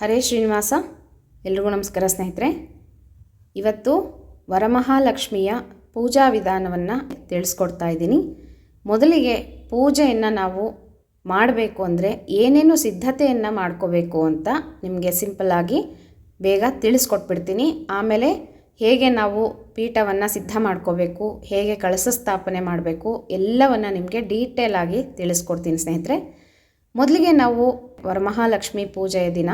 ಹರೇ ಶ್ರೀನಿವಾಸ, ಎಲ್ರಿಗೂ ನಮಸ್ಕಾರ ಸ್ನೇಹಿತರೆ. ಇವತ್ತು ವರಮಹಾಲಕ್ಷ್ಮಿಯ ಪೂಜಾ ವಿಧಾನವನ್ನು ತಿಳಿಸ್ಕೊಡ್ತಾ ಇದ್ದೀನಿ. ಮೊದಲಿಗೆ ಪೂಜೆಯನ್ನು ನಾವು ಮಾಡಬೇಕು ಅಂದರೆ ಏನೇನು ಸಿದ್ಧತೆಯನ್ನು ಮಾಡ್ಕೋಬೇಕು ಅಂತ ನಿಮಗೆ ಸಿಂಪಲ್ಲಾಗಿ ಬೇಗ ತಿಳಿಸ್ಕೊಟ್ಬಿಡ್ತೀನಿ. ಆಮೇಲೆ ಹೇಗೆ ನಾವು ಪೀಠವನ್ನು ಸಿದ್ಧ ಮಾಡ್ಕೋಬೇಕು, ಹೇಗೆ ಕಳಸ ಸ್ಥಾಪನೆ ಮಾಡಬೇಕು, ಎಲ್ಲವನ್ನು ನಿಮಗೆ ಡೀಟೇಲ್ ಆಗಿ ತಿಳಿಸ್ಕೊಡ್ತೀನಿ ಸ್ನೇಹಿತರೆ. ಮೊದಲಿಗೆ ನಾವು ವರಮಹಾಲಕ್ಷ್ಮಿ ಪೂಜೆಯ ದಿನ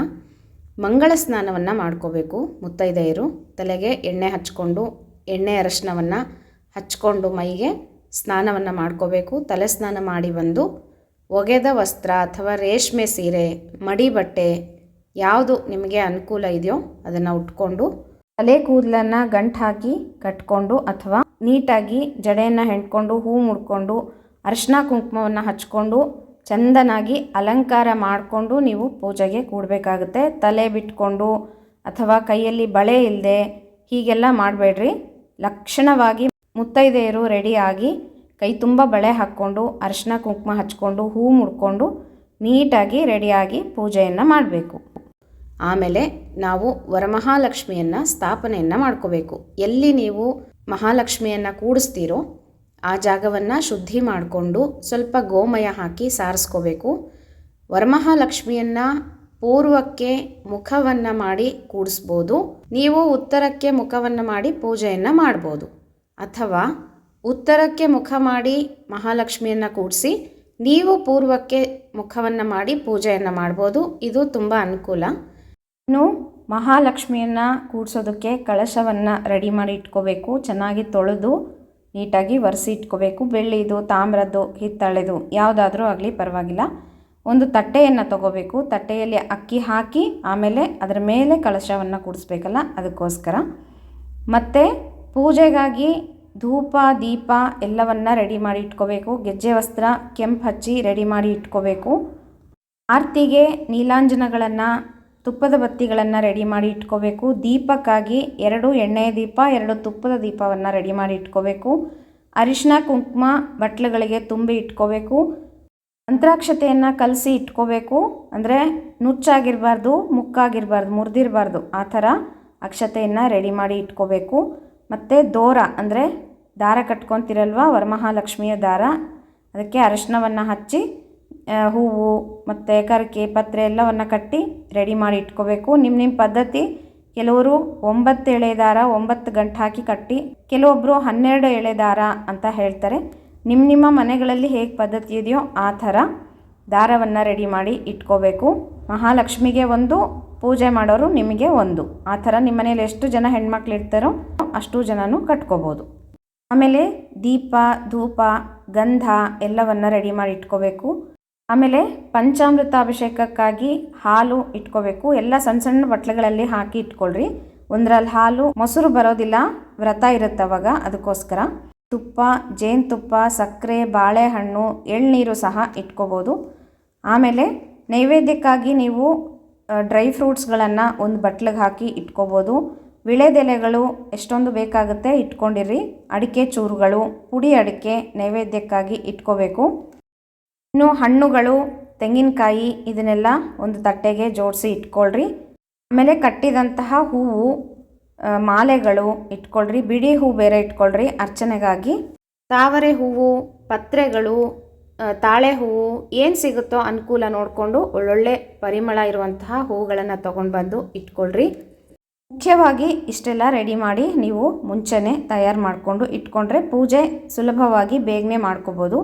ಮಂಗಳ ಸ್ನಾನವನ್ನು ಮಾಡ್ಕೋಬೇಕು. ಮುತ್ತೈದೆಯರು ತಲೆಗೆ ಎಣ್ಣೆ ಹಚ್ಕೊಂಡು, ಎಣ್ಣೆ ಅರಶಿನವನ್ನು ಹಚ್ಕೊಂಡು ಮೈಗೆ ಸ್ನಾನವನ್ನು ಮಾಡ್ಕೋಬೇಕು. ತಲೆ ಸ್ನಾನ ಮಾಡಿ ಬಂದು ಒಗೆದ ವಸ್ತ್ರ ಅಥವಾ ರೇಷ್ಮೆ ಸೀರೆ, ಮಡಿ ಬಟ್ಟೆ ಯಾವುದು ನಿಮಗೆ ಅನುಕೂಲ ಇದೆಯೋ ಅದನ್ನು ಉಟ್ಕೊಂಡು ತಲೆ ಕೂದಲನ್ನು ಗಂಟು ಹಾಕಿ ಕಟ್ಕೊಂಡು ಅಥವಾ ನೀಟಾಗಿ ಜಡೆಯನ್ನು ಹೆಣ್ಕೊಂಡು ಹೂ ಮುಡ್ಕೊಂಡು ಅರಿಶಿನ ಕುಂಕುಮವನ್ನು ಹಚ್ಕೊಂಡು ಚಂದನಾಗಿ ಅಲಂಕಾರ ಮಾಡಿಕೊಂಡು ನೀವು ಪೂಜೆಗೆ ಕೂಡಬೇಕಾಗುತ್ತೆ. ತಲೆ ಬಿಟ್ಕೊಂಡು ಅಥವಾ ಕೈಯಲ್ಲಿ ಬಳೆ ಇಲ್ಲದೆ ಹೀಗೆಲ್ಲ ಮಾಡಬೇಡ್ರಿ. ಲಕ್ಷಣವಾಗಿ ಮುತ್ತೈದೆಯರು ರೆಡಿಯಾಗಿ ಕೈ ತುಂಬ ಬಳೆ ಹಾಕ್ಕೊಂಡು ಅರಿಶಿನ ಕುಂಕುಮ ಹಚ್ಕೊಂಡು, ಹೂ ಮುಡ್ಕೊಂಡು ನೀಟಾಗಿ ರೆಡಿಯಾಗಿ ಪೂಜೆಯನ್ನು ಮಾಡಬೇಕು. ಆಮೇಲೆ ನಾವು ವರಮಹಾಲಕ್ಷ್ಮಿಯನ್ನು ಸ್ಥಾಪನೆಯನ್ನು ಮಾಡ್ಕೋಬೇಕು. ಎಲ್ಲಿ ನೀವು ಮಹಾಲಕ್ಷ್ಮಿಯನ್ನು ಕೂಡಿಸ್ತೀರೋ ಆ ಜಾಗವನ್ನು ಶುದ್ಧಿ ಮಾಡಿಕೊಂಡು ಸ್ವಲ್ಪ ಗೋಮಯ ಹಾಕಿ ಸಾರಿಸ್ಕೋಬೇಕು. ವರಮಹಾಲಕ್ಷ್ಮಿಯನ್ನು ಪೂರ್ವಕ್ಕೆ ಮುಖವನ್ನು ಮಾಡಿ ಕೂಡಿಸ್ಬೋದು. ನೀವು ಉತ್ತರಕ್ಕೆ ಮುಖವನ್ನು ಮಾಡಿ ಪೂಜೆಯನ್ನು ಮಾಡ್ಬೋದು. ಅಥವಾ ಉತ್ತರಕ್ಕೆ ಮುಖ ಮಾಡಿ ಮಹಾಲಕ್ಷ್ಮಿಯನ್ನು ಕೂಡಿಸಿ ನೀವು ಪೂರ್ವಕ್ಕೆ ಮುಖವನ್ನು ಮಾಡಿ ಪೂಜೆಯನ್ನು ಮಾಡ್ಬೋದು. ಇದು ತುಂಬ ಅನುಕೂಲ. ಇನ್ನು ಮಹಾಲಕ್ಷ್ಮಿಯನ್ನು ಕೂಡಿಸೋದಕ್ಕೆ ಕಳಶವನ್ನು ರೆಡಿ ಮಾಡಿ ಇಟ್ಕೋಬೇಕು. ಚೆನ್ನಾಗಿ ತೊಳೆದು ನೀಟಾಗಿ ಒರೆಸಿ ಇಟ್ಕೋಬೇಕು. ಬೆಳ್ಳಿದು, ತಾಮ್ರದ್ದು, ಹಿತ್ತಾಳೆದು ಯಾವುದಾದ್ರೂ ಆಗಲಿ ಪರವಾಗಿಲ್ಲ. ಒಂದು ತಟ್ಟೆಯನ್ನು ತಗೋಬೇಕು. ತಟ್ಟೆಯಲ್ಲಿ ಅಕ್ಕಿ ಹಾಕಿ ಆಮೇಲೆ ಅದರ ಮೇಲೆ ಕಳಶವನ್ನು ಕೂಡಿಸ್ಬೇಕಲ್ಲ, ಅದಕ್ಕೋಸ್ಕರ. ಮತ್ತು ಪೂಜೆಗಾಗಿ ಧೂಪ, ದೀಪ ಎಲ್ಲವನ್ನು ರೆಡಿ ಮಾಡಿ ಇಟ್ಕೋಬೇಕು. ಗೆಜ್ಜೆ ವಸ್ತ್ರ, ಕೆಂಪು ಹಚ್ಚಿ ರೆಡಿ ಮಾಡಿ ಇಟ್ಕೋಬೇಕು. ಆರತಿಗೆ ನೀಲಾಂಜನಗಳನ್ನು ತುಪ್ಪದ ಬತ್ತಿಗಳನ್ನು ರೆಡಿ ಮಾಡಿ ಇಟ್ಕೋಬೇಕು. ದೀಪಕ್ಕಾಗಿ ಎರಡು ಎಣ್ಣೆಯ ದೀಪ, ಎರಡು ತುಪ್ಪದ ದೀಪವನ್ನು ರೆಡಿ ಮಾಡಿ ಇಟ್ಕೋಬೇಕು. ಅರಿಶಿನ ಕುಂಕುಮ, ಬಟ್ಲುಗಳಿಗೆ ತುಂಬಿ ಇಟ್ಕೋಬೇಕು. ಅಂತ್ರಾಕ್ಷತೆಯನ್ನು ಕಲಸಿ ಇಟ್ಕೋಬೇಕು. ಅಂದರೆ ನುಚ್ಚಾಗಿರಬಾರ್ದು, ಮುಕ್ಕಾಗಿರಬಾರ್ದು, ಮುರಿದಿರಬಾರ್ದು, ಆ ಥರ ಅಕ್ಷತೆಯನ್ನು ರೆಡಿ ಮಾಡಿ ಇಟ್ಕೋಬೇಕು. ಮತ್ತು ದೋರ ಅಂದರೆ ದಾರ ಕಟ್ಕೊತಿರಲ್ವ, ವರಮಹಾಲಕ್ಷ್ಮಿಯ ದಾರ. ಅದಕ್ಕೆ ಅರಿಶಿನವನ್ನು ಹಚ್ಚಿ ಹೂವು ಮತ್ತು ಕರಕೆ, ಪತ್ರೆ ಎಲ್ಲವನ್ನು ಕಟ್ಟಿ ರೆಡಿ ಮಾಡಿ ಇಟ್ಕೋಬೇಕು. ನಿಮ್ಮ ನಿಮ್ಮ ಪದ್ಧತಿ. ಕೆಲವರು ಒಂಬತ್ತು ಎಳೆ ದಾರ, ಒಂಬತ್ತು ಗಂಟು ಹಾಕಿ ಕಟ್ಟಿ ಕೆಲವೊಬ್ಬರು ಹನ್ನೆರಡು ಎಳೆ ದಾರ ಅಂತ ಹೇಳ್ತಾರೆ. ನಿಮ್ಮ ನಿಮ್ಮ ಮನೆಗಳಲ್ಲಿ ಹೇಗೆ ಪದ್ಧತಿ ಇದೆಯೋ ಆ ಥರ ದಾರವನ್ನು ರೆಡಿ ಮಾಡಿ ಇಟ್ಕೋಬೇಕು. ಮಹಾಲಕ್ಷ್ಮಿಗೆ ಒಂದು, ಪೂಜೆ ಮಾಡೋರು ನಿಮಗೆ ಒಂದು. ಆ ಥರ ನಿಮ್ಮ ಮನೇಲಿ ಎಷ್ಟು ಜನ ಹೆಣ್ಮಕ್ಳು ಇರ್ತಾರೋ ಅಷ್ಟು ಜನನೂ ಕಟ್ಕೋಬೋದು. ಆಮೇಲೆ ದೀಪ, ಧೂಪ, ಗಂಧ ಎಲ್ಲವನ್ನು ರೆಡಿ ಮಾಡಿ ಇಟ್ಕೋಬೇಕು. ಆಮೇಲೆ ಪಂಚಾಮೃತ ಅಭಿಷೇಕಕ್ಕಾಗಿ ಹಾಲು ಇಟ್ಕೋಬೇಕು. ಎಲ್ಲ ಸಣ್ಣ ಸಣ್ಣ ಬಟ್ಲುಗಳಲ್ಲಿ ಹಾಕಿ ಇಟ್ಕೊಳ್ರಿ. ಒಂದ್ರಲ್ಲಿ ಹಾಲು, ಮೊಸರು ಬರೋದಿಲ್ಲ, ವ್ರತ ಇರುತ್ತೆ ಅವಾಗ, ಅದಕ್ಕೋಸ್ಕರ. ತುಪ್ಪ, ಜೇನುತುಪ್ಪ, ಸಕ್ಕರೆ, ಬಾಳೆಹಣ್ಣು, ಎಳ್ನೀರು ಸಹ ಇಟ್ಕೋಬೋದು. ಆಮೇಲೆ ನೈವೇದ್ಯಕ್ಕಾಗಿ ನೀವು ಡ್ರೈ ಫ್ರೂಟ್ಸ್ಗಳನ್ನು ಒಂದು ಬಟ್ಲಿಗೆ ಹಾಕಿ ಇಟ್ಕೋಬೋದು. ವಿಳೆದೆಲೆಗಳು ಎಷ್ಟೊಂದು ಬೇಕಾಗುತ್ತೆ ಇಟ್ಕೊಂಡಿರಿ. ಅಡಿಕೆ ಚೂರುಗಳು, ಪುಡಿ ಅಡಿಕೆ ನೈವೇದ್ಯಕ್ಕಾಗಿ ಇಟ್ಕೋಬೇಕು. ಇನ್ನು ಹಣ್ಣುಗಳು, ತೆಂಗಿನಕಾಯಿ ಇದನ್ನೆಲ್ಲ ಒಂದು ತಟ್ಟೆಗೆ ಜೋಡಿಸಿ ಇಟ್ಕೊಳ್ರಿ. ಆಮೇಲೆ ಕಟ್ಟಿದಂತಹ ಹೂವು ಮಾಲೆಗಳು ಇಟ್ಕೊಳ್ರಿ. ಬಿಡಿ ಹೂ ಬೇರೆ ಇಟ್ಕೊಳ್ರಿ ಅರ್ಚನೆಗಾಗಿ. ತಾವರೆ ಹೂವು, ಪತ್ರೆಗಳು ತಾಳೆ ಹೂವು ಏನು ಸಿಗುತ್ತೋ ಅನುಕೂಲ ನೋಡಿಕೊಂಡು ಒಳ್ಳೊಳ್ಳೆ ಪರಿಮಳ ಇರುವಂತಹ ಹೂಗಳನ್ನು ತೊಗೊಂಡು ಬಂದು ಇಟ್ಕೊಳ್ರಿ. ಮುಖ್ಯವಾಗಿ ಇಷ್ಟೆಲ್ಲ ರೆಡಿ ಮಾಡಿ ನೀವು ಮುಂಚೆನೇ ತಯಾರು ಮಾಡಿಕೊಂಡು ಇಟ್ಕೊಂಡ್ರೆ ಪೂಜೆ ಸುಲಭವಾಗಿ ಬೇಗನೆ ಮಾಡ್ಕೋಬೋದು.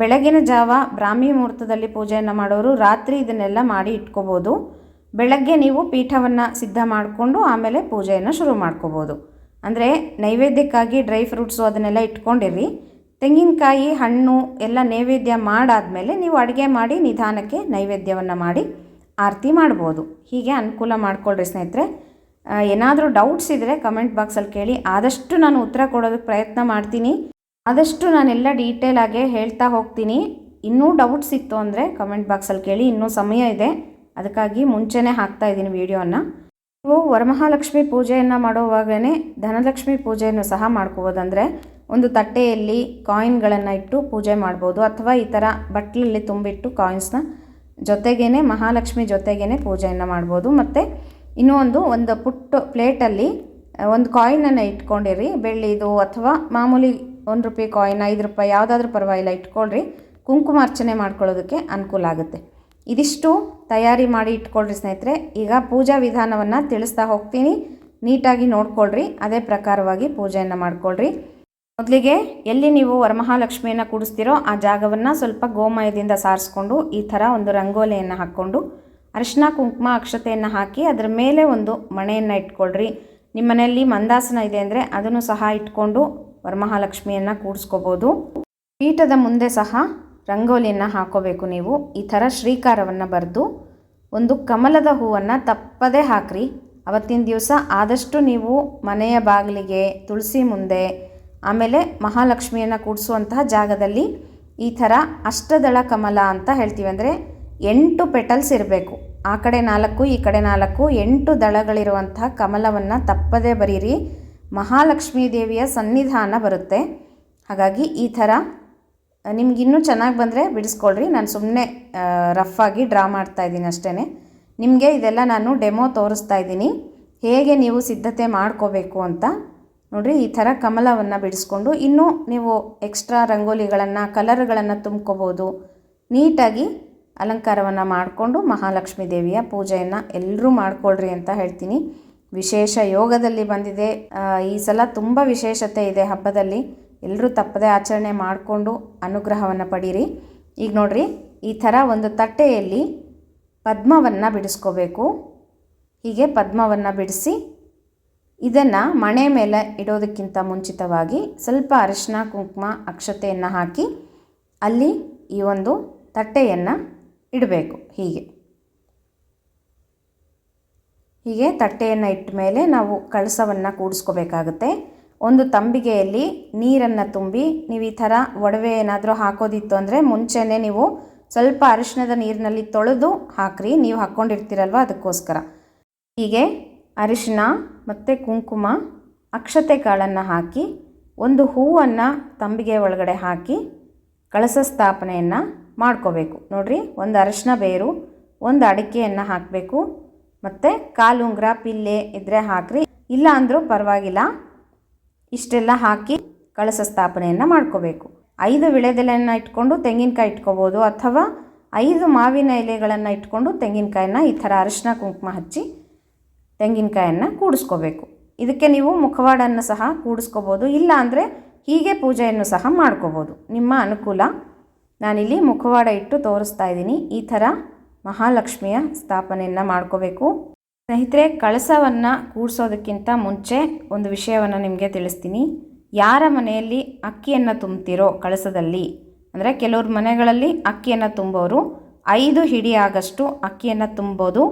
ಬೆಳಗಿನ ಜಾವ ಬ್ರಾಹ್ಮಿ ಮುಹೂರ್ತದಲ್ಲಿ ಪೂಜೆಯನ್ನು ಮಾಡೋರು ರಾತ್ರಿ ಇದನ್ನೆಲ್ಲ ಮಾಡಿ ಇಟ್ಕೋಬೋದು. ಬೆಳಗ್ಗೆ ನೀವು ಪೀಠವನ್ನು ಸಿದ್ಧ ಮಾಡಿಕೊಂಡು ಆಮೇಲೆ ಪೂಜೆಯನ್ನು ಶುರು ಮಾಡ್ಕೋಬೋದು. ಅಂದರೆ ನೈವೇದ್ಯಕ್ಕಾಗಿ ಡ್ರೈ ಫ್ರೂಟ್ಸು ಅದನ್ನೆಲ್ಲ ಇಟ್ಕೊಂಡಿರಿ. ತೆಂಗಿನಕಾಯಿ, ಹಣ್ಣು ಎಲ್ಲ ನೈವೇದ್ಯ ಮಾಡಾದಮೇಲೆ ನೀವು ಅಡುಗೆ ಮಾಡಿ ನಿಧಾನಕ್ಕೆ ನೈವೇದ್ಯವನ್ನು ಮಾಡಿ ಆರತಿ ಮಾಡ್ಬೋದು. ಹೀಗೆ ಅನುಕೂಲ ಮಾಡ್ಕೊಳ್ರಿ ಸ್ನೇಹಿತರೆ. ಏನಾದರೂ ಡೌಟ್ಸ್ ಇದ್ದರೆ ಕಮೆಂಟ್ ಬಾಕ್ಸಲ್ಲಿ ಕೇಳಿ. ಆದಷ್ಟು ನಾನು ಉತ್ತರ ಕೊಡೋದಕ್ಕೆ ಪ್ರಯತ್ನ ಮಾಡ್ತೀನಿ. ಆದಷ್ಟು ನಾನೆಲ್ಲ ಡೀಟೇಲಾಗೆ ಹೇಳ್ತಾ ಹೋಗ್ತೀನಿ. ಇನ್ನೂ ಡೌಟ್ಸ್ ಇತ್ತು ಅಂದರೆ ಕಮೆಂಟ್ ಬಾಕ್ಸಲ್ಲಿ ಕೇಳಿ, ಇನ್ನೂ ಸಮಯ ಇದೆ. ಅದಕ್ಕಾಗಿ ಮುಂಚೆನೇ ಹಾಕ್ತಾ ಇದ್ದೀನಿ ವಿಡಿಯೋನ ನೀವು ವರಮಹಾಲಕ್ಷ್ಮಿ ಪೂಜೆಯನ್ನು ಮಾಡುವಾಗಲೇ ಧನಲಕ್ಷ್ಮಿ ಪೂಜೆಯನ್ನು ಸಹ ಮಾಡ್ಕೋಬೋದಂದರೆ ಒಂದು ತಟ್ಟೆಯಲ್ಲಿ ಕಾಯಿನ್ಗಳನ್ನು ಇಟ್ಟು ಪೂಜೆ ಮಾಡ್ಬೋದು, ಅಥವಾ ಈ ಥರ ಬಟ್ಲಲ್ಲಿ ತುಂಬಿಟ್ಟು ಕಾಯಿನ್ಸ್ನ ಜೊತೆಗೇ ಮಹಾಲಕ್ಷ್ಮಿ ಜೊತೆಗೇ ಪೂಜೆಯನ್ನು ಮಾಡ್ಬೋದು. ಮತ್ತು ಇನ್ನೂ ಒಂದು ಒಂದು ಪುಟ್ಟ ಪ್ಲೇಟಲ್ಲಿ ಒಂದು ಕಾಯಿನನ್ನು ಇಟ್ಕೊಂಡಿರಿ, ಬೆಳ್ಳಿದು ಅಥವಾ ಮಾಮೂಲಿ ಒಂದು ರೂಪಾಯಿ ಕಾಯಿನ್ ಐದು ರೂಪಾಯಿ ಯಾವುದಾದ್ರೂ ಪರವಾಗಿಲ್ಲ, ಇಟ್ಕೊಳ್ರಿ. ಕುಂಕುಮಾರ್ಚನೆ ಮಾಡ್ಕೊಳ್ಳೋದಕ್ಕೆ ಅನುಕೂಲ ಆಗುತ್ತೆ. ಇದಿಷ್ಟು ತಯಾರಿ ಮಾಡಿ ಇಟ್ಕೊಳ್ರಿ ಸ್ನೇಹಿತರೆ. ಈಗ ಪೂಜಾ ವಿಧಾನವನ್ನು ತಿಳಿಸ್ತಾ ಹೋಗ್ತೀನಿ. ನೀಟಾಗಿ ನೋಡ್ಕೊಳ್ರಿ. ಅದೇ ಪ್ರಕಾರವಾಗಿ ಪೂಜೆಯನ್ನು ಮಾಡ್ಕೊಳ್ರಿ. ಮೊದಲಿಗೆ ಎಲ್ಲಿ ನೀವು ವರಮಹಾಲಕ್ಷ್ಮಿಯನ್ನು ಕೂಡಿಸ್ತೀರೋ ಆ ಜಾಗವನ್ನು ಸ್ವಲ್ಪ ಗೋಮಯದಿಂದ ಸಾರಿಸ್ಕೊಂಡು ಈ ಥರ ಒಂದು ರಂಗೋಲಿಯನ್ನು ಹಾಕ್ಕೊಂಡು ಅರಿಶಿನ ಕುಂಕುಮ ಅಕ್ಷತೆಯನ್ನು ಹಾಕಿ ಅದರ ಮೇಲೆ ಒಂದು ಮಣೆಯನ್ನು ಇಟ್ಕೊಳ್ರಿ. ನಿಮ್ಮ ಮನೆಯಲ್ಲಿ ಮಂದಾಸನ ಇದೆ ಅಂದರೆ ಅದನ್ನು ಸಹ ಇಟ್ಕೊಂಡು ವರಮಹಾಲಕ್ಷ್ಮಿಯನ್ನು ಕೂಡಿಸ್ಕೋಬೋದು. ಪೀಠದ ಮುಂದೆ ಸಹ ರಂಗೋಲಿಯನ್ನು ಹಾಕೋಬೇಕು ನೀವು. ಈ ಥರ ಶ್ರೀಕಾರವನ್ನು ಬರೆದು ಒಂದು ಕಮಲದ ಹೂವನ್ನು ತಪ್ಪದೇ ಹಾಕ್ರಿ. ಅವತ್ತಿನ ದಿವಸ ಆದಷ್ಟು ನೀವು ಮನೆಯ ಬಾಗಿಲಿಗೆ, ತುಳಸಿ ಮುಂದೆ, ಆಮೇಲೆ ಮಹಾಲಕ್ಷ್ಮಿಯನ್ನು ಕೂಡಿಸುವಂತಹ ಜಾಗದಲ್ಲಿ ಈ ಥರ ಅಷ್ಟದಳ ಕಮಲ ಅಂತ ಹೇಳ್ತೀವಿ. ಅಂದರೆ ಎಂಟು ಪೆಟಲ್ಸ್ ಇರಬೇಕು. ಆ ಕಡೆ ನಾಲ್ಕು, ಈ ಕಡೆ ನಾಲ್ಕು, ಎಂಟು ದಳಗಳಿರುವಂತಹ ಕಮಲವನ್ನು ತಪ್ಪದೇ ಬರೀರಿ. ಮಹಾಲಕ್ಷ್ಮೀ ದೇವಿಯ ಸನ್ನಿಧಾನ ಬರುತ್ತೆ. ಹಾಗಾಗಿ ಈ ಥರ ನಿಮಗಿನ್ನೂ ಚೆನ್ನಾಗಿ ಬಂದರೆ ಬಿಡಿಸ್ಕೊಳ್ರಿ. ನಾನು ಸುಮ್ಮನೆ ರಫ್ ಆಗಿ ಡ್ರಾ ಮಾಡ್ತಾ ಇದ್ದೀನಿ ಅಷ್ಟೇ ನಿಮಗೆ ಇದೆಲ್ಲ ನಾನು ಡೆಮೋ ತೋರಿಸ್ತಾ ಇದ್ದೀನಿ. ಹೇಗೆ ನೀವು ಸಿದ್ಧತೆ ಮಾಡ್ಕೋಬೇಕು ಅಂತ. ನೋಡಿರಿ, ಈ ಥರ ಕಮಲವನ್ನು ಬಿಡಿಸ್ಕೊಂಡು ಇನ್ನೂ ನೀವು ಎಕ್ಸ್ಟ್ರಾ ರಂಗೋಲಿಗಳನ್ನು ಕಲರ್ಗಳನ್ನು ತುಂಬ್ಕೋಬೋದು. ನೀಟಾಗಿ ಅಲಂಕಾರವನ್ನು ಮಾಡಿಕೊಂಡು ಮಹಾಲಕ್ಷ್ಮೀ ದೇವಿಯ ಪೂಜೆಯನ್ನು ಎಲ್ಲರೂ ಮಾಡ್ಕೊಳ್ರಿ ಅಂತ ಹೇಳ್ತೀನಿ. ವಿಶೇಷ ಯೋಗದಲ್ಲಿ ಬಂದಿದೆ. ಈ ಸಲ ತುಂಬ ವಿಶೇಷತೆ ಇದೆ ಹಬ್ಬದಲ್ಲಿ. ಎಲ್ಲರೂ ತಪ್ಪದೆ ಆಚರಣೆ ಮಾಡಿಕೊಂಡು ಅನುಗ್ರಹವನ್ನು ಪಡೀರಿ. ಈಗ ನೋಡಿರಿ, ಈ ಥರ ಒಂದು ತಟ್ಟೆಯಲ್ಲಿ ಪದ್ಮವನ್ನು ಬಿಡಿಸ್ಕೋಬೇಕು. ಹೀಗೆ ಪದ್ಮವನ್ನು ಬಿಡಿಸಿ ಇದನ್ನು ಮಣೆ ಮೇಲೆ ಇಡೋದಕ್ಕಿಂತ ಮುಂಚಿತವಾಗಿ ಸ್ವಲ್ಪ ಅರಿಶಿನ ಕುಂಕುಮ, ಅಕ್ಷತೆಯನ್ನು ಹಾಕಿ ಅಲ್ಲಿ ಈ ಒಂದು ತಟ್ಟೆಯನ್ನು ಇಡಬೇಕು ಹೀಗೆ. ಹೀಗೆ ತಟ್ಟೆಯನ್ನು ಇಟ್ಟ ಮೇಲೆ ನಾವು ಕಳಸವನ್ನು ಕೂಡಿಸ್ಕೋಬೇಕಾಗುತ್ತೆ. ಒಂದು ತಂಬಿಗೆಯಲ್ಲಿ ನೀರನ್ನು ತುಂಬಿ ನೀವು ಈ ಥರ ಒಡವೆ ಏನಾದರೂ ಹಾಕೋದಿತ್ತು ಅಂದರೆ ಮುಂಚೆನೇ ನೀವು ಸ್ವಲ್ಪ ಅರಿಶಿಣದ ನೀರಿನಲ್ಲಿ ತೊಳೆದು ಹಾಕ್ರಿ. ನೀವು ಹಾಕ್ಕೊಂಡಿರ್ತೀರಲ್ವ ಅದಕ್ಕೋಸ್ಕರ. ಹೀಗೆ ಅರಿಶಿನ ಮತ್ತು ಕುಂಕುಮ, ಅಕ್ಷತೆ ಕಾಳನ್ನು ಹಾಕಿ, ಒಂದು ಹೂವನ್ನು ತಂಬಿಗೆ ಒಳಗಡೆ ಹಾಕಿ ಕಳಸ ಸ್ಥಾಪನೆಯನ್ನು ಮಾಡ್ಕೋಬೇಕು. ನೋಡಿರಿ, ಒಂದು ಅರಿಶಿನ ಬೇರು, ಒಂದು ಅಡಿಕೆಯನ್ನು ಹಾಕಬೇಕು. ಮತ್ತು ಕಾಲುಂಗ್ರ ಪಿಲ್ಲೆ ಇದ್ದರೆ ಹಾಕ್ರಿ. ಇಲ್ಲ ಅಂದರೂ ಪರವಾಗಿಲ್ಲ. ಇಷ್ಟೆಲ್ಲ ಹಾಕಿ ಕಳಸ ಸ್ಥಾಪನೆಯನ್ನು ಮಾಡ್ಕೋಬೇಕು. ಐದು ವಿಳೆದೆಲೆಯನ್ನು ಇಟ್ಕೊಂಡು ತೆಂಗಿನಕಾಯಿ ಇಟ್ಕೋಬೋದು ಅಥವಾ ಐದು ಮಾವಿನ ಎಲೆಗಳನ್ನು ಇಟ್ಕೊಂಡು ತೆಂಗಿನಕಾಯನ್ನ ಈ ಥರ ಅರಿಶಿನ ಕುಂಕುಮ ಹಚ್ಚಿ ತೆಂಗಿನಕಾಯನ್ನು ಕೂಡಿಸ್ಕೋಬೇಕು. ಇದಕ್ಕೆ ನೀವು ಮುಖವಾಡನ್ನು ಸಹ ಕೂಡಿಸ್ಕೋಬೋದು. ಇಲ್ಲ ಅಂದರೆ ಹೀಗೆ ಪೂಜೆಯನ್ನು ಸಹ ಮಾಡ್ಕೋಬೋದು. ನಿಮ್ಮ ಅನುಕೂಲ ನಾನಿಲ್ಲಿ ಮುಖವಾಡ ಇಟ್ಟು ತೋರಿಸ್ತಾ ಇದ್ದೀನಿ. ಈ ಥರ ಮಹಾಲಕ್ಷ್ಮಿಯ ಸ್ಥಾಪನೆಯನ್ನು ಮಾಡ್ಕೋಬೇಕು. ಸ್ನೇಹಿತರೆ, ಕಳಸವನ್ನು ಕೂಡಿಸೋದಕ್ಕಿಂತ ಮುಂಚೆ ಒಂದು ವಿಷಯವನ್ನು ನಿಮಗೆ ತಿಳಿಸ್ತೀನಿ. ಯಾರ ಮನೆಯಲ್ಲಿ ಅಕ್ಕಿಯನ್ನು ತುಂಬ್ತಿರೋ ಕಳಸದಲ್ಲಿ, ಅಂದರೆ ಕೆಲವ್ರ ಮನೆಗಳಲ್ಲಿ ಅಕ್ಕಿಯನ್ನು ತುಂಬೋರು, ಐದು ಹಿಡಿ ಆಗಷ್ಟು ಅಕ್ಕಿಯನ್ನು ತುಂಬೋದು,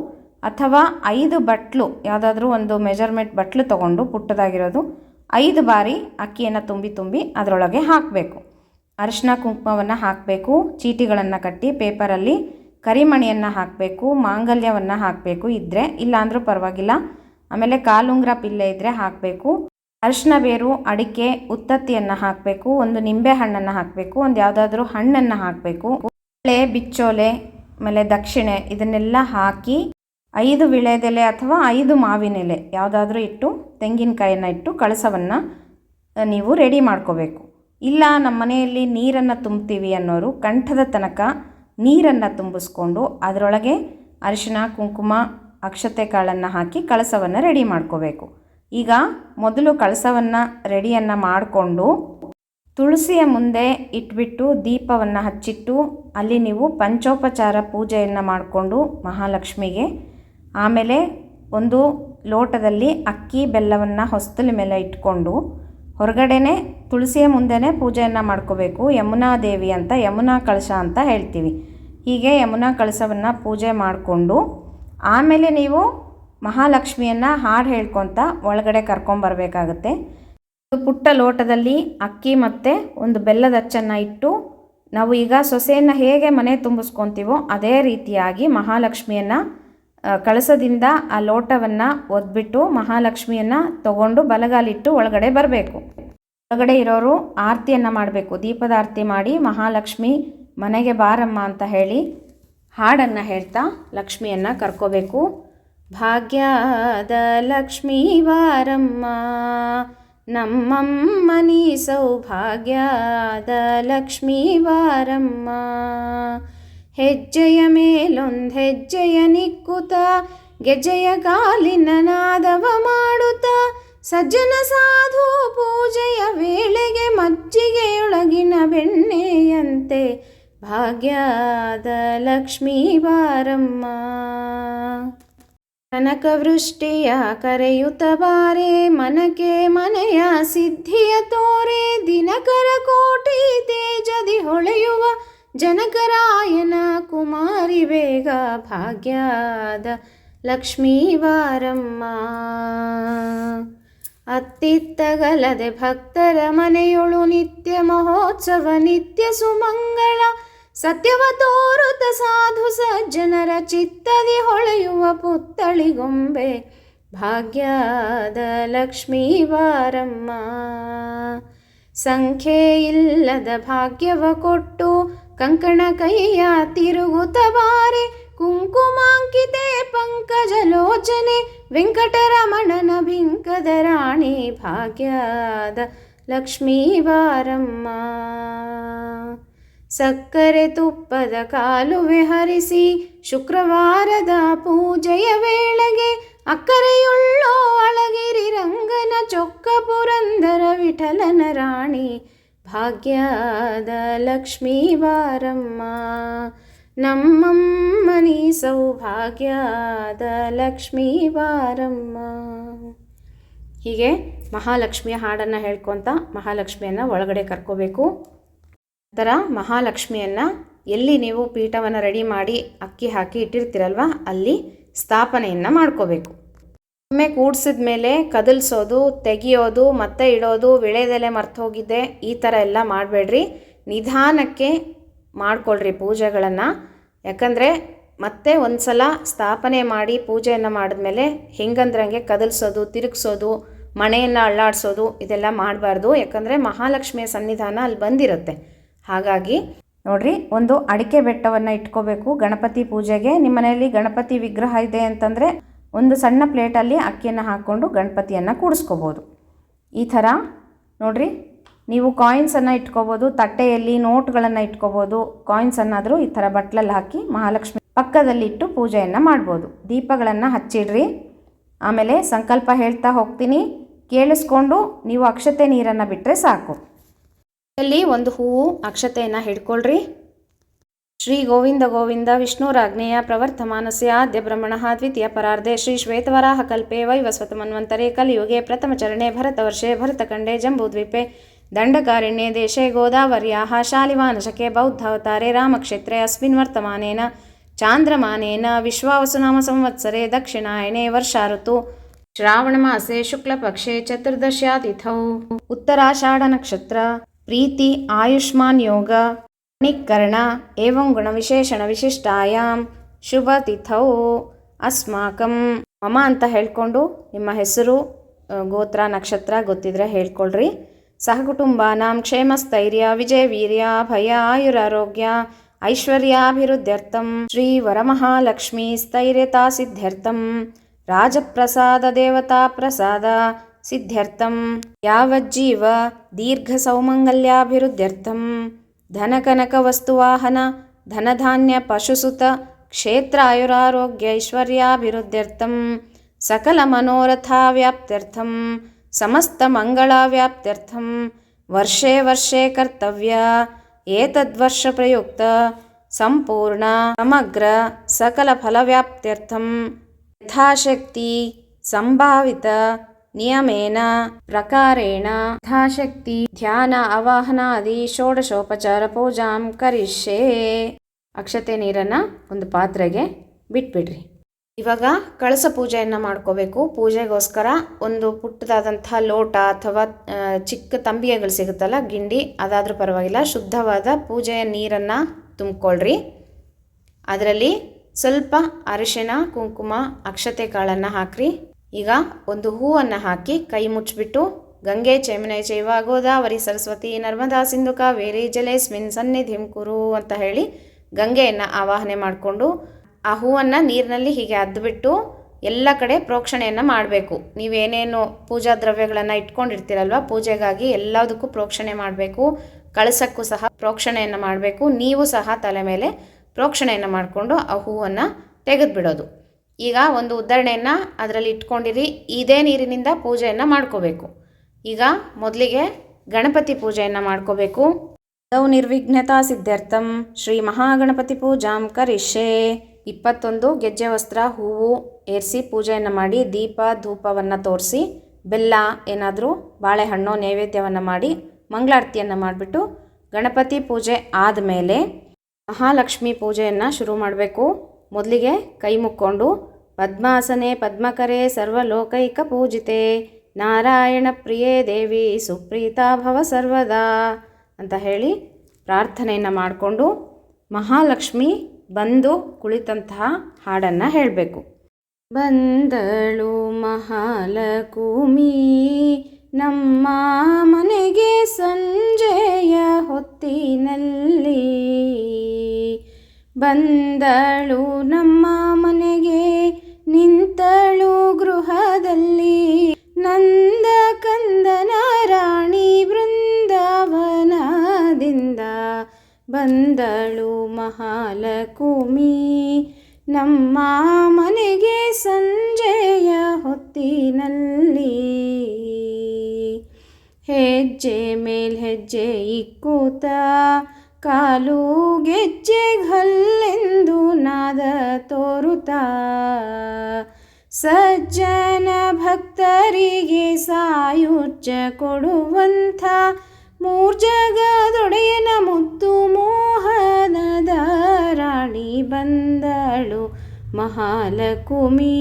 ಅಥವಾ ಐದು ಬಟ್ಲು, ಯಾವುದಾದ್ರೂ ಒಂದು ಮೆಜರ್ಮೆಂಟ್ ಬಟ್ಲು ತೊಗೊಂಡು ಪುಟ್ಟದಾಗಿರೋದು, ಐದು ಬಾರಿ ಅಕ್ಕಿಯನ್ನು ತುಂಬಿ ತುಂಬಿ ಅದರೊಳಗೆ ಹಾಕಬೇಕು. ಅರಿಶಿನ ಕುಂಕುಮವನ್ನು ಹಾಕಬೇಕು, ಚೀಟಿಗಳನ್ನು ಕಟ್ಟಿ ಪೇಪರಲ್ಲಿ ಕರಿಮಣಿಯನ್ನು ಹಾಕಬೇಕು, ಮಾಂಗಲ್ಯವನ್ನು ಹಾಕಬೇಕು ಇದ್ದರೆ ಇಲ್ಲಾಂದರೂ ಪರವಾಗಿಲ್ಲ. ಆಮೇಲೆ ಕಾಲುಂಗ್ರ ಪಿಲ್ಲೆ ಇದ್ದರೆ ಹಾಕಬೇಕು. ಅರಿಶಿನ ಬೇರು ಅಡಿಕೆ, ಉತ್ತತ್ತಿಯನ್ನು ಹಾಕಬೇಕು. ಒಂದು ನಿಂಬೆ ಹಣ್ಣನ್ನು ಹಾಕಬೇಕು. ಒಂದು ಯಾವುದಾದ್ರೂ ಹಣ್ಣನ್ನು ಹಾಕಬೇಕು. ಒಳ್ಳೆ ಬಿಚ್ಚೋಲೆ, ಆಮೇಲೆ ದಕ್ಷಿಣೆ ಇದನ್ನೆಲ್ಲ ಹಾಕಿ ಐದು ವಿಳೆದೆಲೆ ಅಥವಾ ಐದು ಮಾವಿನ ಎಲೆ ಯಾವುದಾದ್ರೂ ಇಟ್ಟು ತೆಂಗಿನಕಾಯಿಯನ್ನು ಇಟ್ಟು ಕಳಸವನ್ನು ನೀವು ರೆಡಿ ಮಾಡ್ಕೋಬೇಕು. ಇಲ್ಲ ನಮ್ಮ ಮನೆಯಲ್ಲಿ ನೀರನ್ನು ತುಂಬ್ತೀವಿ ಅನ್ನೋರು ಕಂಠದ ತನಕ ನೀರನ್ನು ತುಂಬಿಸ್ಕೊಂಡು ಅದರೊಳಗೆ ಅರಿಶಿನ ಕುಂಕುಮ, ಅಕ್ಷತೆ ಕಾಳನ್ನು ಹಾಕಿ ಕಳಸವನ್ನು ರೆಡಿ ಮಾಡ್ಕೋಬೇಕು. ಈಗ ಮೊದಲು ಕಳಸವನ್ನು ರೆಡಿಯನ್ನು ಮಾಡಿಕೊಂಡು ತುಳಸಿಯ ಮುಂದೆ ಇಟ್ಬಿಟ್ಟು ದೀಪವನ್ನು ಹಚ್ಚಿಟ್ಟು ಅಲ್ಲಿ ನೀವು ಪಂಚೋಪಚಾರ ಪೂಜೆಯನ್ನು ಮಾಡಿಕೊಂಡು ಮಹಾಲಕ್ಷ್ಮಿಗೆ ಆಮೇಲೆ ಒಂದು ಲೋಟದಲ್ಲಿ ಅಕ್ಕಿ, ಬೆಲ್ಲವನ್ನು ಹೊಸ್ತಲ ಮೇಲೆ ಇಟ್ಕೊಂಡು ಹೊರಗಡೆನೆ ತುಳಸಿಯ ಮುಂದೆನೇ ಪೂಜೆಯನ್ನು ಮಾಡ್ಕೋಬೇಕು. ಯಮುನಾ ದೇವಿ ಅಂತ, ಯಮುನಾ ಕಳಶ ಅಂತ ಹೇಳ್ತೀವಿ. ಹೀಗೆ ಯಮುನಾ ಕಳಶವನ್ನು ಪೂಜೆ ಮಾಡಿಕೊಂಡು, ಆಮೇಲೆ ನೀವು ಮಹಾಲಕ್ಷ್ಮಿಯನ್ನು ಹಾಡು ಹೇಳ್ಕೊತ ಒಳಗಡೆ ಕರ್ಕೊಂಬರ್ಬೇಕಾಗತ್ತೆ ಒಂದು ಪುಟ್ಟ ಲೋಟದಲ್ಲಿ ಅಕ್ಕಿ ಮತ್ತು ಒಂದು ಬೆಲ್ಲದ ಅಚ್ಚನ್ನು ಇಟ್ಟು, ನಾವು ಈಗ ಸೊಸೆಯನ್ನು ಹೇಗೆ ಮನೆ ತುಂಬಿಸ್ಕೊತೀವೋ ಅದೇ ರೀತಿಯಾಗಿ ಮಹಾಲಕ್ಷ್ಮಿಯನ್ನು ಕಳಸದಿಂದ ಆ ಲೋಟವನ್ನು ಒದ್ಬಿಟ್ಟು ಮಹಾಲಕ್ಷ್ಮಿಯನ್ನು ತಗೊಂಡು ಬಲಗಾಲಿಟ್ಟು ಒಳಗಡೆ ಬರಬೇಕು. ಒಳಗಡೆ ಇರೋರು ಆರತಿಯನ್ನು ಮಾಡಬೇಕು. ದೀಪದ ಆರತಿ ಮಾಡಿ ಮಹಾಲಕ್ಷ್ಮಿ ಮನೆಗೆ ಬಾರಮ್ಮ ಅಂತ ಹೇಳಿ ಹಾಡನ್ನು ಹೇಳ್ತಾ ಲಕ್ಷ್ಮಿಯನ್ನು ಕರ್ಕೋಬೇಕು. ಭಾಗ್ಯದ ಲಕ್ಷ್ಮೀ ವಾರಮ್ಮ, ನಮ್ಮಮ್ಮನಿ ಸೌಭಾಗ್ಯದ ಲಕ್ಷ್ಮೀ ವಾರಮ್ಮ. ಹೆಜ್ಜೆಯ ಮೇಲೊಂದು ಹೆಜ್ಜೆಯ ನಿಕ್ಕುತ, ಗೆಜ್ಜೆಯ ಕಾಲಿನ ನಾದವ ಮಾಡುತ್ತ, ಸಜ್ಜನ ಸಾಧು ಪೂಜೆಯ ವೇಳೆಗೆ ಮಜ್ಜಿಗೆಯೊಳಗಿನ ಬೆಣ್ಣೆಯಂತೆ, ಭಾಗ್ಯದ ಲಕ್ಷ್ಮೀ ಬಾರಮ್ಮ. ಕನಕವೃಷ್ಟಿಯ ಕರೆಯುತ್ತ ಬಾರೆ, ಮನಕೆ ಮನೆಯ ಸಿದ್ಧಿಯ ತೋರೆ, ದಿನಕರ ಕೋಟಿ ತೇಜದಿ ಹೊಳೆಯುವ ಜನಕರಾಯನ ಕುಮಾರಿ ಬೇಗ ಭಾಗ್ಯದ ಲಕ್ಷ್ಮೀ ವಾರಮ್ಮ. ಅತ್ತಿತ್ತಗಲದೆ ಭಕ್ತರ ಮನೆಯೊಳು ನಿತ್ಯ ಮಹೋತ್ಸವ, ನಿತ್ಯ ಸುಮಂಗಳ, ಸತ್ಯವ ತೋರುತ ಸಾಧು ಸಜ್ಜನರ ಚಿತ್ತದಿ ಹೊಳೆಯುವ ಪುತ್ತಳಿಗೊಂಬೆ ಭಾಗ್ಯದ ಲಕ್ಷ್ಮೀ ವಾರಮ್ಮ. ಸಂಖ್ಯೆ ಇಲ್ಲದ ಭಾಗ್ಯವ ಕೊಟ್ಟು ಕಂಕಣ ಕೈಯ ತಿರುಗುತ್ತ ಬಾರೆ ಕುಂಕುಮಾಂಕಿತೆ ಪಂಕಜಲೋಚನೆ ವೆಂಕಟರಮಣನ ಬಿಂಕದ ರಾಣಿ ಭಾಗ್ಯದ ಲಕ್ಷ್ಮೀ ವಾರಮ್ಮ ಸಕ್ಕರೆ ತುಪ್ಪದ ಕಾಲುವೆ ಹರಿಸಿ ಶುಕ್ರವಾರದ ಪೂಜೆಯ ವೇಳೆಗೆ ಅಕ್ಕರೆಯುಳ್ಳೋ ಅಳಗಿರಿ ರಂಗನ ಚೊಕ್ಕ ಪುರಂದರ ವಿಠಲನ ರಾಣಿ ಭಾಗ್ಯದ ಲಕ್ಷ್ಮೀ ವಾರಮ್ಮ ನಮ್ಮಮ್ಮನಿ ಸೌಭಾಗ್ಯದ ಲಕ್ಷ್ಮೀ ವಾರಮ್ಮ ಹೀಗೆ ಮಹಾಲಕ್ಷ್ಮಿಯ ಹಾಡನ್ನು ಹೇಳ್ಕೊತ ಮಹಾಲಕ್ಷ್ಮಿಯನ್ನು ಒಳಗಡೆ ಕರ್ಕೋಬೇಕು. ನಂತರ ಮಹಾಲಕ್ಷ್ಮಿಯನ್ನು ಎಲ್ಲಿ ನೀವು ಪೀಠವನ್ನು ರೆಡಿ ಮಾಡಿ ಅಕ್ಕಿ ಹಾಕಿ ಇಟ್ಟಿರ್ತೀರಲ್ವ, ಅಲ್ಲಿ ಸ್ಥಾಪನೆಯನ್ನು ಮಾಡ್ಕೋಬೇಕು. ಒಮ್ಮೆ ಕೂಡಿಸಿದ ಮೇಲೆ ಕದಲ್ಸೋದು, ತೆಗಿಯೋದು, ಮತ್ತೆ ಇಡೋದು, ವಿಳೆದೆಲೆ ಮರ್ತೋಗಿದೆ ಈ ಥರ ಎಲ್ಲ ಮಾಡಬೇಡ್ರಿ. ನಿಧಾನಕ್ಕೆ ಮಾಡ್ಕೊಳ್ರಿ ಪೂಜೆಗಳನ್ನು. ಯಾಕಂದರೆ ಮತ್ತೆ ಒಂದು ಸಲ ಸ್ಥಾಪನೆ ಮಾಡಿ ಪೂಜೆಯನ್ನು ಮಾಡಿದ್ಮೇಲೆ ಹೆಂಗಂದ್ರಂಗೆ ಕದಲ್ಸೋದು, ತಿರುಗಿಸೋದು, ಮಣೆಯನ್ನು ಅಳ್ಳಾಡಿಸೋದು, ಇದೆಲ್ಲ ಮಾಡಬಾರ್ದು. ಯಾಕಂದರೆ ಮಹಾಲಕ್ಷ್ಮಿಯ ಸನ್ನಿಧಾನ ಅಲ್ಲಿ ಬಂದಿರುತ್ತೆ. ಹಾಗಾಗಿ ನೋಡ್ರಿ, ಒಂದು ಅಡಿಕೆ ಬೆಟ್ಟವನ್ನು ಇಟ್ಕೋಬೇಕು. ಗಣಪತಿ ಪೂಜೆಗೆ ನಿಮ್ಮ ಮನೆಯಲ್ಲಿ ಗಣಪತಿ ವಿಗ್ರಹ ಇದೆ ಅಂತಂದರೆ ಒಂದು ಸಣ್ಣ ಪ್ಲೇಟಲ್ಲಿ ಅಕ್ಕಿಯನ್ನು ಹಾಕ್ಕೊಂಡು ಗಣಪತಿಯನ್ನು ಕೂಡಿಸ್ಕೋಬೋದು. ಈ ಥರ ನೋಡಿರಿ, ನೀವು ಕಾಯಿನ್ಸನ್ನು ಇಟ್ಕೋಬೋದು, ತಟ್ಟೆಯಲ್ಲಿ ನೋಟ್ಗಳನ್ನು ಇಟ್ಕೋಬೋದು ಕಾಯಿನ್ಸನ್ನಾದರೂ ಈ ಥರ ಬಟ್ಲಲ್ಲಿ ಹಾಕಿ ಮಹಾಲಕ್ಷ್ಮಿ ಪಕ್ಕದಲ್ಲಿಟ್ಟು ಪೂಜೆಯನ್ನು ಮಾಡ್ಬೋದು. ದೀಪಗಳನ್ನು ಹಚ್ಚಿಡ್ರಿ. ಆಮೇಲೆ ಸಂಕಲ್ಪ ಹೇಳ್ತಾ ಹೋಗ್ತೀನಿ. ಕೇಳಿಸ್ಕೊಂಡು ನೀವು ಅಕ್ಷತೆ ನೀರನ್ನು ಬಿಟ್ಟರೆ ಸಾಕು. ಇಲ್ಲಿ ಒಂದು ಹೂವು ಅಕ್ಷತೆಯನ್ನು ಹಿಡ್ಕೊಳ್ರಿ. ಶ್ರೀ ಗೋವಿಂದ ಗೋವಿಂದ ವಿಷ್ಣುರಾಜ್ಞೇಯ ಪ್ರವರ್ತಮಾನಸ್ಯ ಆದ್ಯ ಬ್ರಹ್ಮಣಃ ದ್ವಿತೀಯ ಪರಾರ್ಧೆ ಶ್ರೀ ಶ್ವೇತವರಾಹ ಕಲ್ಪೆ ವೈವಸ್ವತ ಮನ್ವಂತರೆ ಕಲಿಯುಗೆ ಪ್ರಥಮ ಚರಣೆ ಭರತವರ್ಷೆ ಭರತಖಂಡೆ ಜಂಬೂದ್ವೀಪೆ ದಂಡಕಾರಣ್ಯೆ ದೇಶೆ ಗೋದಾವರ್ಯಾः ಶಾಲಿವಾನಶಕೆ ಬೌದ್ಧಾವತಾರೆ ರಾಮಕ್ಷೇತ್ರೆ ಅಸ್ಮಿನ್ ವರ್ತಮಾನೇನ ಚಾಂದ್ರಮಾನೇನ ವಿಶ್ವಾವಸುನಾಮ ಸಂವತ್ಸರೆ ದಕ್ಷಿಣಾಯಣೆ ವರ್ಷಾ ಋತು ಶ್ರಾವಣಮಾಸೆ ಶುಕ್ಲಪಕ್ಷೆ ಚತುರ್ದಶ್ಯಾತಿಥೌ ಉತ್ತರಾಷಾಢ ನಕ್ಷತ್ರ ಪ್ರೀತಿ ಆಯುಷ್ಮಾನ್ ಯೋಗ ನಿಕ್ಕರಣ ಏವಂ ಗುಣವಿಶೇಷಣ ಶುಭತಿಥೌ ಶುಭ ತಿಥೌ ಅಸ್ಮಾಕಂ ಮಮ ಅಂತ ಹೇಳ್ಕೊಂಡು ನಿಮ್ಮ ಹೆಸರು ಗೋತ್ರ, ನಕ್ಷತ್ರ ಗೊತ್ತಿದ್ರೆ ಹೇಳ್ಕೊಳ್ರಿ. ಸಹಕುಟುಂಬಾನಾಂ ಕ್ಷೇಮಸ್ಥೈರ್ಯ ವಿಜಯ ವೀರ್ಯ ಭಯ ಆಯುರಾರೋಗ್ಯ ಐಶ್ವರ್ಯಾಭಿವೃದ್ಧ್ಯರ್ಥಂ ಶ್ರೀ ವರಮಹಾಲಕ್ಷ್ಮೀ ಸ್ಥೈರ್ಯತಾ ಸಿದ್ಧ್ಯರ್ಥಂ ರಾಜಪ್ರಸಾದ ದೇವತಾ ಪ್ರಸಾದ ಸಿದ್ಧ್ಯರ್ಥಂ, ಯಾವಜ್ಜೀವ ದೀರ್ಘ ಸೌಮಂಗಲ್ಯಾಭಿವೃದ್ಧ್ಯರ್ಥಂ धनकनकवस्तुवाहनधनधान्यपशुसुत क्षेत्र आयुरारोग्यैश्वर्याभिवृद्ध्यर्थं सकलमनोरथाव्याप्त्यर्थं समस्तमङ्गलाव्याप्त्यर्थं वर्षे वर्षे कर्तव्या एतद्वर्षप्रयुक्त सम्पूर्ण समग्रसकलफलव्याप्त्यर्थं यथाशक्ति सम्भावित ನಿಯಮೇನ, ಪ್ರಕಾರೇಣ, ಯಥಾಶಕ್ತಿ, ಧ್ಯಾನ ಅವಾಹನಾದಿ ಷೋಡಶೋಪಚಾರ, ಪೂಜಾಂ ಕರಿಷ್ಯೆ. ಅಕ್ಷತೆ ನೀರನ್ನು ಒಂದು ಪಾತ್ರೆಗೆ ಬಿಟ್ಬಿಡ್ರಿ. ಇವಾಗ ಕಳಸ ಪೂಜೆಯನ್ನು ಮಾಡ್ಕೋಬೇಕು. ಪೂಜೆಗೋಸ್ಕರ ಒಂದು ಪುಟ್ಟದಾದಂಥ ಲೋಟ ಅಥವಾ ಚಿಕ್ಕ ತಂಬಿಗೆಗಳು ಸಿಗುತ್ತಲ್ಲ, ಗಿಂಡಿ, ಅದಾದರೂ ಪರವಾಗಿಲ್ಲ, ಶುದ್ಧವಾದ ಪೂಜೆಯ ನೀರನ್ನು ತುಂಬಿಕೊಳ್ಳ್ರಿ ಅದರಲ್ಲಿ ಸ್ವಲ್ಪ ಅರಿಶಿಣ, ಕುಂಕುಮ, ಅಕ್ಷತೆ ಕಾಳನ್ನು ಹಾಕ್ರಿ. ಈಗ ಒಂದು ಹೂವನ್ನು ಹಾಕಿ ಕೈ ಮುಚ್ಚಿಬಿಟ್ಟು, ಗಂಗೆ ಚೈಮನೆ ಚೈವ ಗೋದಾವರಿ ಸರಸ್ವತಿ ನರ್ಮದಾ ಸಿಂಧು ಕಾವೇರಿ ಜಲೇಸ್ಮಿನ್ ಸನ್ನಿಧಿಂ ಕುರು ಅಂತ ಹೇಳಿ ಗಂಗೆಯನ್ನು ಆವಾಹನೆ ಮಾಡಿಕೊಂಡು, ಆ ಹೂವನ್ನು ನೀರಿನಲ್ಲಿ ಹೀಗೆ ಅದ್ದುಬಿಟ್ಟು ಎಲ್ಲ ಕಡೆ ಪ್ರೋಕ್ಷಣೆಯನ್ನು ಮಾಡಬೇಕು. ನೀವೇನೇನು ಪೂಜಾ ದ್ರವ್ಯಗಳನ್ನು ಇಟ್ಕೊಂಡಿರ್ತೀರಲ್ವ, ಪೂಜೆಗಾಗಿ ಎಲ್ಲದಕ್ಕೂ ಪ್ರೋಕ್ಷಣೆ ಮಾಡಬೇಕು. ಕಳಸಕ್ಕೂ ಸಹ ಪ್ರೋಕ್ಷಣೆಯನ್ನು ಮಾಡಬೇಕು. ನೀವು ಸಹ ತಲೆ ಮೇಲೆ ಪ್ರೋಕ್ಷಣೆಯನ್ನು ಮಾಡಿಕೊಂಡು ಆ ಹೂವನ್ನು ತೆಗೆದುಬಿಡೋದು. ಈಗ ಒಂದು ಉದಾಹರಣೆಯನ್ನು ಅದರಲ್ಲಿ ಇಟ್ಕೊಂಡಿರಿ. ಇದೇ ನೀರಿನಿಂದ ಪೂಜೆಯನ್ನು ಮಾಡ್ಕೋಬೇಕು. ಈಗ ಮೊದಲಿಗೆ ಗಣಪತಿ ಪೂಜೆಯನ್ನು ಮಾಡ್ಕೋಬೇಕು. ದೌ ನಿರ್ವಿಘ್ನತಾ ಸಿದ್ಧಾರ್ಥಂ ಶ್ರೀ ಮಹಾಗಣಪತಿ ಪೂಜಾಂ ಕರಿಷೇ ಇಪ್ಪತ್ತೊಂದು ಗೆಜ್ಜೆ ವಸ್ತ್ರ, ಹೂವು ಏರಿಸಿ ಪೂಜೆಯನ್ನು ಮಾಡಿ ದೀಪ, ಧೂಪವನ್ನು ತೋರಿಸಿ, ಬೆಲ್ಲ ಏನಾದರೂ ಬಾಳೆಹಣ್ಣು, ನೈವೇದ್ಯವನ್ನು ಮಾಡಿ ಮಂಗಳಾರತಿಯನ್ನು ಮಾಡಿಬಿಟ್ಟು ಗಣಪತಿ ಪೂಜೆ ಆದಮೇಲೆ ಮಹಾಲಕ್ಷ್ಮಿ ಪೂಜೆಯನ್ನು ಶುರು ಮಾಡಬೇಕು. ಮೊದಲಿಗೆ ಕೈ ಮುಕ್ಕೊಂಡು ಪದ್ಮಾಸನೆ ಪದ್ಮಕರೆ ಸರ್ವಲೋಕೈಕ ಪೂಜಿತೆ. ನಾರಾಯಣ ಪ್ರಿಯೇ ದೇವಿ, ಸುಪ್ರೀತಾ ಭವ ಸರ್ವದಾ ಅಂತ ಹೇಳಿ ಪ್ರಾರ್ಥನೆಯನ್ನು ಮಾಡಿಕೊಂಡು ಮಹಾಲಕ್ಷ್ಮಿ ಬಂದು ಕುಳಿತಂತಹ ಹಾಡನ್ನು ಹೇಳಬೇಕು. ಬಂದಳು ಮಹಾಲಕುಮಿ, ನಮ್ಮ ಮನೆಗೆ ಸಂಜೆಯ ಹೊತ್ತಿನಲ್ಲಿ. ಬಂದಳು ನಮ್ಮ ಮನೆಗೆ, ನಿಂತಳು ಗೃಹದಲ್ಲಿ. ನಂದ ಕಂದನ ರಾಣಿ ಬೃಂದಾವನದಿಂದ ಬಂದಳು ಮಹಾಲಕುಮಿ ನಮ್ಮ ಮನೆಗೆ ಸಂಜೆಯ ಹೊತ್ತಿನಲ್ಲಿ ಹೆಜ್ಜೆ ಮೇಲ್ ಹೆಜ್ಜೆ ಇಕ್ಕೂತ ಕಾಲು ಗೆಜ್ಜೆ ಹಲ್ಲೆಂದು ನಾದ ತೋರುತ್ತಾ. ಸಜ್ಜನ ಭಕ್ತರಿಗೆ ಸಾಯುಚ್ಚ ಕೊಡುವಂಥ ಮೂರ್ಜಗದೊಡೆಯನ ಮುತ್ತು ಮೋಹನದ ರಾಣಿ ಬಂದಳು ಮಹಾಲಕುಮಿ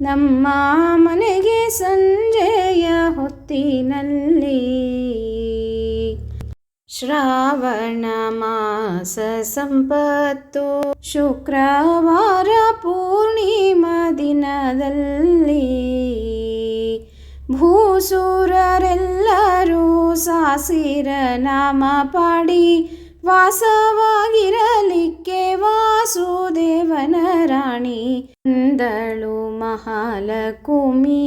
ನಮ್ಮ ಮನೆಗೆ ಸಂಜೆಯ ಹೊತ್ತಿನಲ್ಲಿ ಶ್ರಾವಣ ಮಾಸ ಸಂಪತ್ತು ಶುಕ್ರವಾರ ಪೂರ್ಣಿಮಾ ದಿನದಲ್ಲಿ ಭೂಸೂರರೆಲ್ಲರೂ ಸಾಸಿರ ನಾಮ ಪಾಡಿ ವಾಸವಾಗಿರಲಿಕ್ಕೆ ವಾಸುದೇವನ ರಾಣಿ ಅಂದಳು ಮಹಾಲಕುಮಿ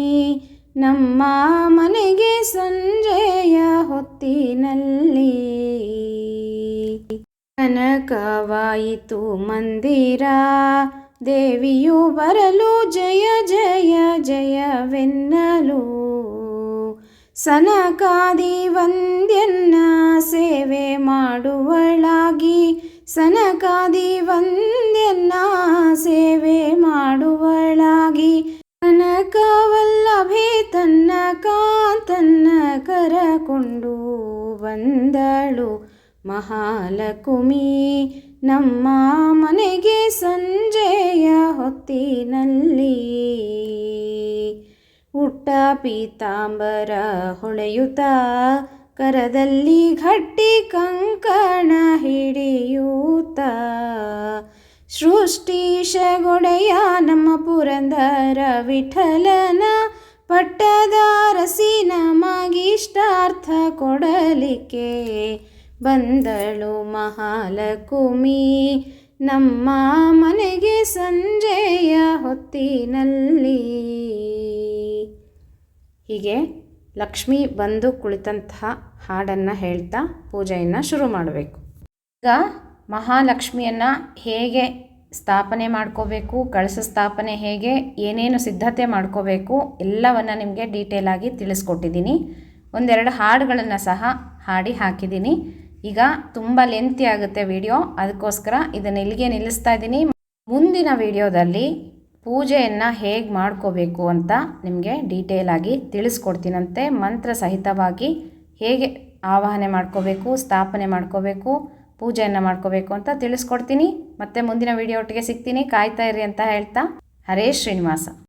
ನಮ್ಮ ಮನೆಗೆ ಸಂಜೆಯ ಹೊತ್ತಿನಲ್ಲಿ ಕನಕವಾಯಿತು ಮಂದಿರ, ದೇವಿಯು ಬರಲು ಜಯ ಜಯ ಜಯವೆನ್ನಲು. ಸನಕಾದಿ ವಂದ್ಯನ್ನ ಸೇವೆ ಮಾಡುವಳಾಗಿ, ಸನಕಾದಿ ವಂದ್ಯನ್ನ ಸೇವೆ ಮಾಡುವಳಾಗಿ ಕನಕವಲ್ಲಭೆ ತನ್ನ ಕಾಂತನ್ನ ಕರಕೊಂಡು ಬಂದಳು ಮಹಾಲಕುಮಿ ನಮ್ಮ ಮನೆಗೆ ಸಂಜೆಯ ಹೊತ್ತಿನಲ್ಲಿ ಹುಟ್ಟ ಪೀತಾಂಬರ ಹೊಳೆಯುತ್ತ ಕರದಲ್ಲಿ ಗಟ್ಟಿ ಕಂಕಣ ಹಿಡಿಯೂತ ಸೃಷ್ಟೀಶಗೊಡೆಯ ನಮ್ಮ ಪುರಂದರ ವಿಠಲನ ಪಟ್ಟದಾರಸಿ ನಮಗಿಷ್ಟಾರ್ಥ ಕೊಡಲಿಕ್ಕೆ ಬಂದಳು ಮಹಾಲಕುಮಿ ನಮ್ಮ ಮನೆಗೆ ಸಂಜೆಯ ಹೊತ್ತಿನಲ್ಲಿ. ಹೀಗೆ ಲಕ್ಷ್ಮಿ ಬಂದು ಕುಳಿತಂತಹ ಹಾಡನ್ನು ಹೇಳ್ತಾ ಪೂಜೆಯನ್ನು ಶುರು ಮಾಡಬೇಕು. ಈಗ ಮಹಾಲಕ್ಷ್ಮಿಯನ್ನು ಹೇಗೆ ಸ್ಥಾಪನೆ ಮಾಡ್ಕೋಬೇಕು, ಕಳಸ ಸ್ಥಾಪನೆ ಹೇಗೆ, ಏನೇನು ಸಿದ್ಧತೆ ಮಾಡ್ಕೋಬೇಕು, ಎಲ್ಲವನ್ನು ನಿಮಗೆ ಡೀಟೇಲಾಗಿ ತಿಳಿಸ್ಕೊಟ್ಟಿದ್ದೀನಿ. ಒಂದೆರಡು ಹಾಡುಗಳನ್ನು ಸಹ ಹಾಡಿ ಹಾಕಿದ್ದೀನಿ. ಈಗ ತುಂಬ ಲೆಂತಿ ಆಗುತ್ತೆ ವಿಡಿಯೋ ಅದಕ್ಕೋಸ್ಕರ ಇದನ್ನು ಇಲ್ಲಿಗೆ ನಿಲ್ಲಿಸ್ತಾ ಇದ್ದೀನಿ. ಮುಂದಿನ ವಿಡಿಯೋದಲ್ಲಿ ಪೂಜೆಯನ್ನು ಹೇಗೆ ಮಾಡ್ಕೋಬೇಕು ಅಂತ ನಿಮಗೆ ಡೀಟೇಲಾಗಿ ತಿಳಿಸ್ಕೊಡ್ತೀನಂತೆ. ಮಂತ್ರ ಸಹಿತವಾಗಿ ಹೇಗೆ ಆವಾಹನೆ ಮಾಡ್ಕೋಬೇಕು, ಸ್ಥಾಪನೆ ಮಾಡ್ಕೋಬೇಕು ಪೂಜೆಯನ್ನು ಮಾಡ್ಕೋಬೇಕು ಅಂತ ತಿಳಿಸ್ಕೊಡ್ತೀನಿ. ಮತ್ತೆ ಮುಂದಿನ ವಿಡಿಯೋ ಒಟ್ಟಿಗೆ ಸಿಗ್ತೀನಿ. ಕಾಯ್ತಾ ಇರಿ ಅಂತ ಹೇಳ್ತಾ. ಹರೇ ಶ್ರೀನಿವಾಸ.